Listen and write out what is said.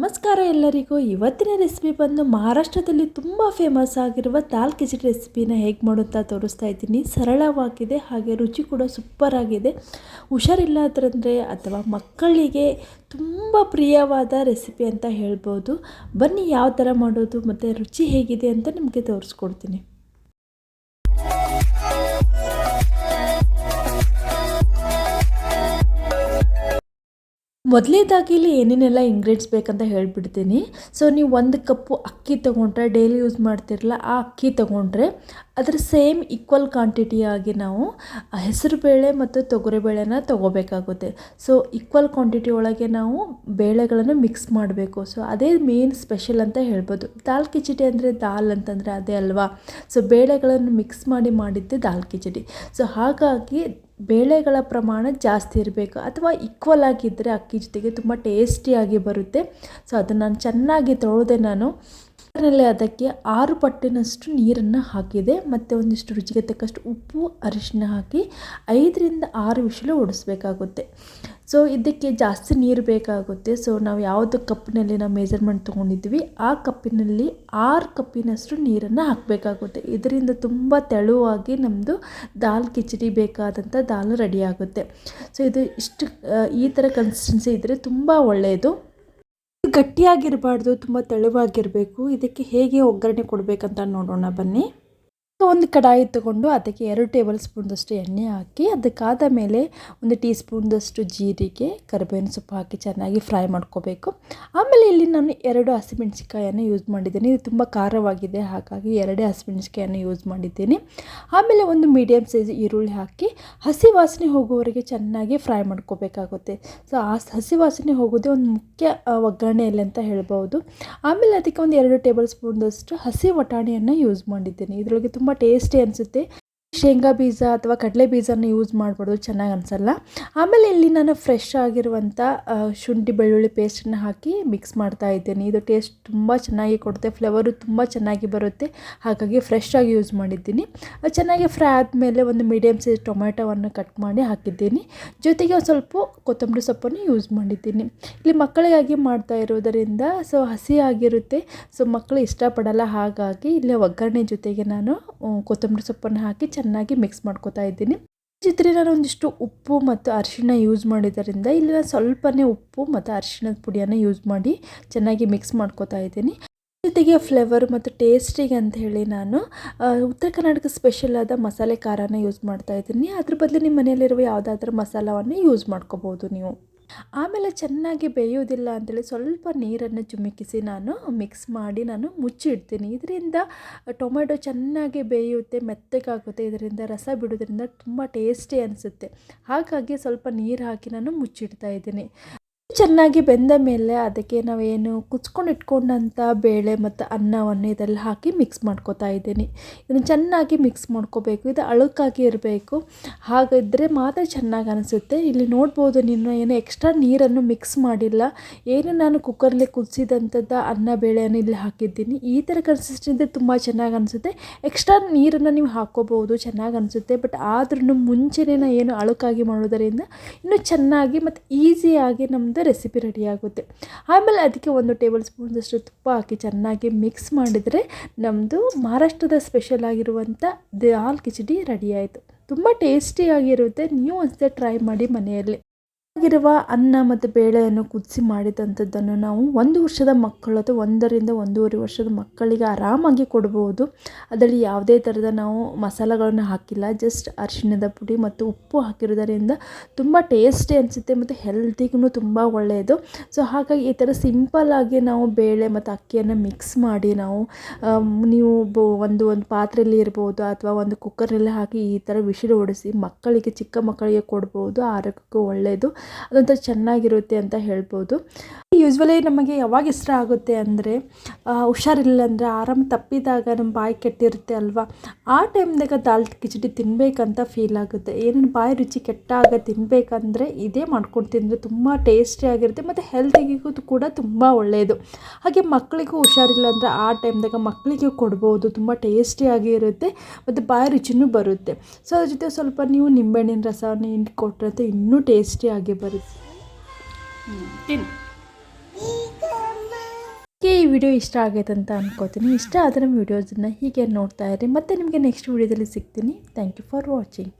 ನಮಸ್ಕಾರ ಎಲ್ಲರಿಗೂ. ಇವತ್ತಿನ ರೆಸಿಪಿ ಬಂದು ಮಹಾರಾಷ್ಟ್ರದಲ್ಲಿ ತುಂಬ ಫೇಮಸ್ ಆಗಿರುವ ದಾಲ್ ಕಿಚಡಿ ರೆಸಿಪಿನ ಹೇಗೆ ಮಾಡೋಂತ ತೋರಿಸ್ತಾ ಇದ್ದೀನಿ. ಸರಳವಾಗಿದೆ, ಹಾಗೆ ರುಚಿ ಕೂಡ ಸೂಪರ್ ಆಗಿದೆ. ಹುಷಾರಿಲ್ಲದ್ರಂದರೆ ಅಥವಾ ಮಕ್ಕಳಿಗೆ ತುಂಬ ಪ್ರಿಯವಾದ ರೆಸಿಪಿ ಅಂತ ಹೇಳ್ಬೋದು. ಬನ್ನಿ ಯಾವ ಥರ ಮಾಡೋದು ಮತ್ತು ರುಚಿ ಹೇಗಿದೆ ಅಂತ ನಿಮಗೆ ತೋರಿಸ್ಕೊಡ್ತೀನಿ. ಮೊದಲೇದಾಗಿ ಇಲ್ಲಿ ಏನೇನೆಲ್ಲ ಇಂಗ್ರೀಡ್ಸ್ ಬೇಕಂತ ಹೇಳ್ಬಿಡ್ತೀನಿ. ಸೊ ನೀವು ಒಂದು ಕಪ್ಪು ಅಕ್ಕಿ ತೊಗೊಂಡ್ರೆ ಡೈಲಿ ಯೂಸ್ ಮಾಡ್ತಿರಲ್ಲ, ಆ ಅಕ್ಕಿ ತೊಗೊಂಡ್ರೆ, ಅದರ ಸೇಮ್ ಈಕ್ವಲ್ ಕ್ವಾಂಟಿಟಿಯಾಗಿ ನಾವು ಹೆಸರುಬೇಳೆ ಮತ್ತು ತೊಗರಿಬೇಳೆನ ತೊಗೋಬೇಕಾಗುತ್ತೆ. ಸೊ ಈಕ್ವಲ್ ಕ್ವಾಂಟಿಟಿ ಒಳಗೆ ನಾವು ಬೇಳೆಗಳನ್ನು ಮಿಕ್ಸ್ ಮಾಡಬೇಕು. ಸೊ ಅದೇ ಮೇನ್ ಸ್ಪೆಷಲ್ ಅಂತ ಹೇಳ್ಬೋದು. ದಾಲ್ ಕಿಚಡಿ ಅಂದರೆ ದಾಲ್ ಅಂತಂದರೆ ಅದೇ ಅಲ್ವಾ? ಸೊ ಬೇಳೆಗಳನ್ನು ಮಿಕ್ಸ್ ಮಾಡಿ ಮಾಡಿದ್ದೆ ದಾಲ್ ಕಿಚಡಿ. ಸೊ ಹಾಗಾಗಿ ಬೇಳೆಗಳ ಪ್ರಮಾಣ ಜಾಸ್ತಿ ಇರಬೇಕು ಅಥವಾ ಈಕ್ವಲ್ ಆಗಿದ್ದರೆ ಅಕ್ಕಿ ಜೊತೆಗೆ ತುಂಬ ಟೇಸ್ಟಿಯಾಗಿ ಬರುತ್ತೆ. ಸೊ ಅದನ್ನು ನಾನು ಚೆನ್ನಾಗಿ ತೊಳೆದೆ ನಾನು ಅದರಲ್ಲಿ ಅದಕ್ಕೆ ಆರು ಪಟ್ಟಿನಷ್ಟು ನೀರನ್ನು ಹಾಕಿದೆ. ಮತ್ತು ಒಂದಿಷ್ಟು ರುಚಿಗೆ ತಕ್ಕಷ್ಟು ಉಪ್ಪು ಅರಿಶಿನ ಹಾಕಿ ಐದರಿಂದ ಆರು ವಿಷಲು ಓಡಿಸ್ಬೇಕಾಗುತ್ತೆ ಸೊ ಇದಕ್ಕೆ ಜಾಸ್ತಿ ನೀರು ಬೇಕಾಗುತ್ತೆ. ಸೊ ನಾವು ಯಾವುದು ಕಪ್ಪಿನಲ್ಲಿ ನಾವು ಮೇಜರ್ಮೆಂಟ್ ತೊಗೊಂಡಿದ್ವಿ ಆ ಕಪ್ಪಿನಲ್ಲಿ ಆರು ಕಪ್ಪಿನಷ್ಟು ನೀರನ್ನು ಹಾಕಬೇಕಾಗುತ್ತೆ. ಇದರಿಂದ ತುಂಬ ತೆಳುವಾಗಿ ನಮ್ಮದು ದಾಲ್ ಕಿಚಡಿ ಬೇಕಾದಂಥ ದಾಲ್ ರೆಡಿಯಾಗುತ್ತೆ ಸೊ ಇದು ಇಷ್ಟು ಈ ಥರ ಕನ್ಸಿಸ್ಟೆನ್ಸಿ ಇದ್ದರೆ ತುಂಬ ಒಳ್ಳೆಯದು ಗಟ್ಟಿಯಾಗಿರಬಾರ್ದು ತುಂಬ ತೆಳುವಾಗಿರಬೇಕು. ಇದಕ್ಕೆ ಹೇಗೆ ಒಗ್ಗರಣೆ ಕೊಡಬೇಕಂತ ನೋಡೋಣ ಬನ್ನಿ. ಒಂದು ಕಡಾಯಿ ತಗೊಂಡು ಅದಕ್ಕೆ ಎರಡು ಟೇಬಲ್ ಸ್ಪೂನ್ದಷ್ಟು ಎಣ್ಣೆ ಹಾಕಿ ಅದಕ್ಕಾದ ಮೇಲೆ ಒಂದು ಟೀ ಸ್ಪೂನ್ದಷ್ಟು ಜೀರಿಗೆ, ಕರಿಬೇವಿನ ಸೊಪ್ಪು ಹಾಕಿ ಚೆನ್ನಾಗಿ ಫ್ರೈ ಮಾಡ್ಕೋಬೇಕು. ಆಮೇಲೆ ಇಲ್ಲಿ ನಾನು ಎರಡು ಹಸಿಮೆಣಸಿಕಾಯನ್ನು ಯೂಸ್ ಮಾಡಿದ್ದೀನಿ. ಇದು ತುಂಬ ಖಾರವಾಗಿದೆ, ಹಾಗಾಗಿ ಎರಡೇ ಹಸಿಮೆಣ್ಸಿಕಾಯನ್ನು ಯೂಸ್ ಮಾಡಿದ್ದೀನಿ. ಆಮೇಲೆ ಒಂದು ಮೀಡಿಯಮ್ ಸೈಜ್ ಈರುಳ್ಳಿ ಹಾಕಿ ಹಸಿ ವಾಸನೆ ಹೋಗುವವರೆಗೆ ಚೆನ್ನಾಗಿ ಫ್ರೈ ಮಾಡ್ಕೋಬೇಕಾಗುತ್ತೆ. ಸೊ, ಆ ಹಸಿ ವಾಸನೆ ಹೋಗೋದೇ ಒಂದು ಮುಖ್ಯ ಒಗ್ಗರಣೆಯಲ್ಲಿ ಅಂತ ಹೇಳ್ಬೋದು ಆಮೇಲೆ ಅದಕ್ಕೆ ಒಂದು ಎರಡು ಟೇಬಲ್ ಸ್ಪೂನ್ದಷ್ಟು ಹಸಿ ವಟಾಣಿಯನ್ನು ಯೂಸ್ ಮಾಡಿದ್ದೀನಿ. ಇದರೊಳಗೆ ತುಂಬ ಟೇಸ್ಟಿ ಅನಿಸುತ್ತೆ. ಶೇಂಗಾ ಬೀಜ ಅಥವಾ ಕಡಲೆ ಬೀಜನ ಯೂಸ್ ಮಾಡ್ಬೋದು, ಚೆನ್ನಾಗಿ ಅನಿಸಲ್ಲ. ಆಮೇಲೆ ಇಲ್ಲಿ ನಾನು ಫ್ರೆಶ್ ಆಗಿರುವಂಥ ಶುಂಠಿ, ಬೆಳ್ಳುಳ್ಳಿ ಪೇಸ್ಟನ್ನು ಹಾಕಿ ಮಿಕ್ಸ್ ಮಾಡ್ತಾ ಇದ್ದೇನೆ. ಇದು ಟೇಸ್ಟ್ ತುಂಬ ಚೆನ್ನಾಗಿ ಕೊಡುತ್ತೆ ಫ್ಲೇವರು ತುಂಬ ಚೆನ್ನಾಗಿ ಬರುತ್ತೆ. ಹಾಗಾಗಿ ಫ್ರೆಶ್ ಆಗಿ ಯೂಸ್ ಮಾಡಿದ್ದೀನಿ. ಚೆನ್ನಾಗಿ ಫ್ರೈ ಆದಮೇಲೆ ಒಂದು ಮೀಡಿಯಮ್ ಸೈಜ್ ಟೊಮೆಟೊವನ್ನು ಕಟ್ ಮಾಡಿ ಹಾಕಿದ್ದೀನಿ. ಜೊತೆಗೆ ಒಂದು ಸ್ವಲ್ಪ ಕೊತ್ತಂಬರಿ ಸೊಪ್ಪನ್ನು ಯೂಸ್ ಮಾಡಿದ್ದೀನಿ. ಇಲ್ಲಿ ಮಕ್ಕಳಿಗಾಗಿ ಮಾಡ್ತಾ ಇರೋದರಿಂದ ಸೊ ಹಸಿ ಆಗಿರುತ್ತೆ. ಸೊ ಮಕ್ಕಳು ಇಷ್ಟಪಡಲ್ಲ, ಹಾಗಾಗಿ ಇಲ್ಲಿ ಒಗ್ಗರಣೆ ಜೊತೆಗೆ ನಾನು ಕೊತ್ತಂಬರಿ ಸೊಪ್ಪನ್ನು ಹಾಕಿ ಚೆನ್ನಾಗಿ ಮಿಕ್ಸ್ ಮಾಡ್ಕೋತಾ ಇದ್ದೀನಿ. ನಾನು ಒಂದಿಷ್ಟು ಉಪ್ಪು ಮತ್ತು ಅರಿಶಿಣ ಯೂಸ್ ಮಾಡಿದ್ದರಿಂದ ಇಲ್ಲಿ ನಾನು ಸ್ವಲ್ಪನೇ ಉಪ್ಪು ಮತ್ತು ಅರಿಶಿಣದ ಪುಡಿಯನ್ನು ಯೂಸ್ ಮಾಡಿ ಚೆನ್ನಾಗಿ ಮಿಕ್ಸ್ ಮಾಡ್ಕೋತಾ ಇದ್ದೀನಿ. ಜೊತೆಗೆ ಫ್ಲೇವರ್ ಮತ್ತು ಟೇಸ್ಟಿಗೆ ಅಂತ ಹೇಳಿ ನಾನು ಉತ್ತರ ಕರ್ನಾಟಕ ಸ್ಪೆಷಲ್ ಆದ ಮಸಾಲೆ ಖಾರನ ಯೂಸ್ ಮಾಡ್ತಾ ಇದ್ದೀನಿ. ಅದ್ರ ಬದಲು ನಿಮ್ಮ ಮನೆಯಲ್ಲಿರುವ ಯಾವುದಾದ್ರೂ ಮಸಾಲವನ್ನು ಯೂಸ್ ಮಾಡ್ಕೋಬೋದು ನೀವು. ಆಮೇಲೆ ಚೆನ್ನಾಗಿ ಬೇಯೋದಿಲ್ಲ ಅಂತೇಳಿ ಸ್ವಲ್ಪ ನೀರನ್ನು ಚುಮುಕಿಸಿ ನಾನು ಮಿಕ್ಸ್ ಮಾಡಿ ನಾನು ಮುಚ್ಚಿಡ್ತೀನಿ. ಇದರಿಂದ ಟೊಮೆಟೊ ಚೆನ್ನಾಗಿ ಬೇಯುತ್ತೆ, ಮೆತ್ತಗಾಗುತ್ತೆ, ಇದರಿಂದ ರಸ ಬಿಡೋದ್ರಿಂದ ತುಂಬ ಟೇಸ್ಟಿ ಅನಿಸುತ್ತೆ. ಹಾಗಾಗಿ ಸ್ವಲ್ಪ ನೀರು ಹಾಕಿ ನಾನು ಮುಚ್ಚಿಡ್ತಾ ಇದ್ದೀನಿ. ಚೆನ್ನಾಗಿ ಬೆಂದ ಮೇಲೆ ಅದಕ್ಕೆ ನಾವೇನು ಕುಚ್ಕೊಂಡು ಇಟ್ಕೊಂಡಂಥ ಬೇಳೆ ಮತ್ತು ಅನ್ನವನ್ನು ಇದೆಲ್ಲ ಹಾಕಿ ಮಿಕ್ಸ್ ಮಾಡ್ಕೋತಾ ಇದ್ದೀನಿ. ಇದನ್ನು ಚೆನ್ನಾಗಿ ಮಿಕ್ಸ್ ಮಾಡ್ಕೋಬೇಕು. ಇದು ಅಳುಕಾಗಿ ಇರಬೇಕು. ಹಾಗಿದ್ದರೆ ಮಾತ್ರ ಚೆನ್ನಾಗಿ ಅನಿಸುತ್ತೆ. ಇಲ್ಲಿ ನೋಡ್ಬೋದು ನೀನು ಏನು ಎಕ್ಸ್ಟ್ರಾ ನೀರನ್ನು ಮಿಕ್ಸ್ ಮಾಡಿಲ್ಲ. ಏನು ನಾನು ಕುಕ್ಕರ್ಲಿ ಕುದಿಸಿದಂಥದ್ದು ಅನ್ನ ಬೇಳೆಯನ್ನು ಇಲ್ಲಿ ಹಾಕಿದ್ದೀನಿ. ಈ ಥರ ಕನ್ಸಿಸ್ಟೆನ್ಸಿ ತುಂಬ ಚೆನ್ನಾಗಿ ಅನಿಸುತ್ತೆ. ಎಕ್ಸ್ಟ್ರಾ ನೀರನ್ನು ನೀವು ಹಾಕ್ಕೋಬೋದು. ಚೆನ್ನಾಗಿ ಅನಿಸುತ್ತೆ. ಬಟ್ ಆದ್ರೂ ಮುಂಚೆನೇ ಏನು ಅಳುಕಾಗಿ ಮಾಡೋದರಿಂದ ಇನ್ನೂ ಚೆನ್ನಾಗಿ ಮತ್ತು ಈಸಿಯಾಗಿ ನಮ್ಮದು ರೆಸಿಪಿ ರೆಡಿಯಾಗುತ್ತೆ ಆಮೇಲೆ ಅದಕ್ಕೆ ಒಂದು ಟೇಬಲ್ ಸ್ಪೂನ್ದಷ್ಟು ತುಪ್ಪ ಹಾಕಿ ಚೆನ್ನಾಗಿ ಮಿಕ್ಸ್ ಮಾಡಿದರೆ ನಮ್ಮದು ಮಹಾರಾಷ್ಟ್ರದ ಸ್ಪೆಷಲ್ ಆಗಿರುವಂಥ ದಾಲ್ ಕಿಚಡಿ ರೆಡಿಯಾಯಿತು ತುಂಬ ಟೇಸ್ಟಿಯಾಗಿರುತ್ತೆ ನೀವು ಒಂದ್ಸತಿ ಟ್ರೈ ಮಾಡಿ ಮನೆಯಲ್ಲಿ. ಆಗಿರುವ ಅನ್ನ ಮತ್ತು ಬೇಳೆಯನ್ನು ಕುದಿಸಿ ಮಾಡಿದಂಥದ್ದನ್ನು ನಾವು ಒಂದು ವರ್ಷದ ಮಕ್ಕಳು ಅಥವಾ ಒಂದರಿಂದ ಒಂದೂವರೆ ವರ್ಷದ ಮಕ್ಕಳಿಗೆ ಆರಾಮಾಗಿ ಕೊಡ್ಬೋದು. ಅದರಲ್ಲಿ ಯಾವುದೇ ಥರದ ನಾವು ಮಸಾಲೆಗಳನ್ನು ಹಾಕಿಲ್ಲ. ಜಸ್ಟ್ ಅರಿಶಿಣದ ಪುಡಿ ಮತ್ತು ಉಪ್ಪು ಹಾಕಿರೋದರಿಂದ ತುಂಬ ಟೇಸ್ಟಿ ಅನಿಸುತ್ತೆ ಮತ್ತು ಹೆಲ್ತಿಗೂ ತುಂಬ ಒಳ್ಳೆಯದು. ಸೊ, ಹಾಗಾಗಿ ಈ ಥರ ಸಿಂಪಲ್ಲಾಗಿ ನಾವು ಬೇಳೆ ಮತ್ತು ಅಕ್ಕಿಯನ್ನು ಮಿಕ್ಸ್ ಮಾಡಿ ನಾವು ನೀವು ಒಂದು ಒಂದು ಪಾತ್ರೆಯಲ್ಲಿ ಇರ್ಬೋದು ಅಥವಾ ಒಂದು ಕುಕ್ಕರ್ನಲ್ಲಿ ಹಾಕಿ ಈ ಥರ ವಿಶಿಲು ಓಡಿಸಿ ಮಕ್ಕಳಿಗೆ, ಚಿಕ್ಕ ಮಕ್ಕಳಿಗೆ ಕೊಡ್ಬೋದು. ಆರೋಗ್ಯಕ್ಕೂ ಒಳ್ಳೆಯದು. ಅದೊಂಥರ ಚೆನ್ನಾಗಿರುತ್ತೆ ಅಂತ ಹೇಳ್ಬೋದು. ಯೂಸ್ವಲಿ ನಮಗೆ ಯಾವಾಗ ಇಷ್ಟ ಆಗುತ್ತೆ ಅಂದರೆ ಹುಷಾರಿಲ್ಲ ಅಂದರೆ ಆರಾಮ ತಪ್ಪಿದಾಗ ನಮ್ಮ ಬಾಯಿ ಕೆಟ್ಟಿರುತ್ತೆ ಅಲ್ವಾ? ಆ ಟೈಮ್ದಾಗ ದಾಲ್ ಕಿಚಡಿ ತಿನ್ನಬೇಕಂತ ಫೀಲ್ ಆಗುತ್ತೆ. ಏನೇನು ಬಾಯಿ ರುಚಿ ಕೆಟ್ಟಾಗ ತಿನ್ನಬೇಕಂದ್ರೆ ಇದೇ ಮಾಡ್ಕೊಂಡು ತಿಂದರೆ ತುಂಬ ಟೇಸ್ಟಿಯಾಗಿರುತ್ತೆ ಮತ್ತು ಹೆಲ್ತಿಗೂ ಕೂಡ ತುಂಬ ಒಳ್ಳೆಯದು ಹಾಗೆ ಮಕ್ಕಳಿಗೂ ಹುಷಾರಿಲ್ಲ ಅಂದರೆ ಆ ಟೈಮ್ದಾಗ ಮಕ್ಕಳಿಗೆ ಕೊಡ್ಬೋದು, ತುಂಬ ಟೇಸ್ಟಿಯಾಗಿ ಇರುತ್ತೆ ಮತ್ತು ಬಾಯಿ ರುಚಿನೂ ಬರುತ್ತೆ. ಸೊ ಅದ್ರ ಜೊತೆ ಸ್ವಲ್ಪ ನೀವು ನಿಂಬೆಹಣ್ಣಿನ ರಸವನ್ನು ಕೊಟ್ಟರೆ ಇನ್ನೂ ಟೇಸ್ಟಿಯಾಗಿ ಬರುತ್ತೆ. ಈ ವಿಡಿಯೋ ಇಷ್ಟ ಆಗೈತೆ ಅಂತ ಅನ್ಕೋತೀನಿ. ಇಷ್ಟ ಆದರೆ ವಿಡಿಯೋಸನ್ನ ಹೀಗೆ ನೋಡ್ತಾ ಇರಿ. ಮತ್ತೆ ನಿಮಗೆ ನೆಕ್ಸ್ಟ್ ವಿಡಿಯೋದಲ್ಲಿ ಸಿಗ್ತೀನಿ. Thank you for watching